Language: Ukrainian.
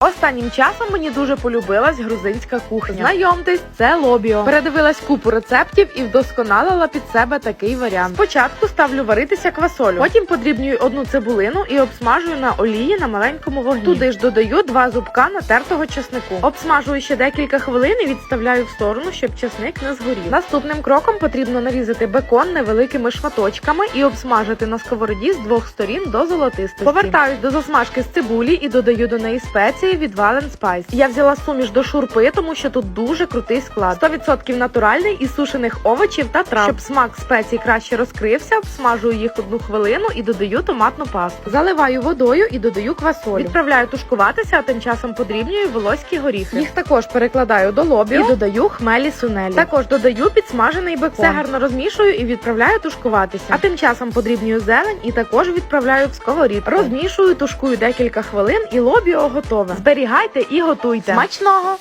Останнім часом мені дуже полюбилась грузинська кухня. Знайомтесь, це лобіо. Передивилась купу рецептів і вдосконалила під себе такий варіант. Спочатку ставлю варитися квасолю, потім подрібнюю одну цибулину і обсмажую на олії на маленькому вогні. Туди ж додаю два зубка натертого чеснику. Обсмажую ще декілька хвилин і відставляю в сторону, щоб чесник не згорів. Наступним кроком потрібно нарізати бекон невеликими шматочками і обсмажити на сковороді з двох сторін до золотистості. Повертаюсь до засмажки з цибулі і додаю до неї спеції від Valen Spice. Я взяла суміш до шурпи, тому що тут дуже крутий склад. 100% натуральний із сушених овочів та трав. Щоб смак спецій краще розкрився, обсмажую їх одну хвилину і додаю томатну пасту. Заливаю водою і додаю квасолю. Відправляю тушкуватися, а тим часом подрібнюю волоські горіхи. Їх також перекладаю до лобів і додаю хмелі сунелі. Також додаю підсмажений бекон. Все гарно розмішую і відправляю тушкуватися. А тим часом подрібнюю зелень і також відправляю в сковорідку. Розмішую, тушкую декілька хвилин і лобіо готове. Зберігайте і готуйте. Смачного!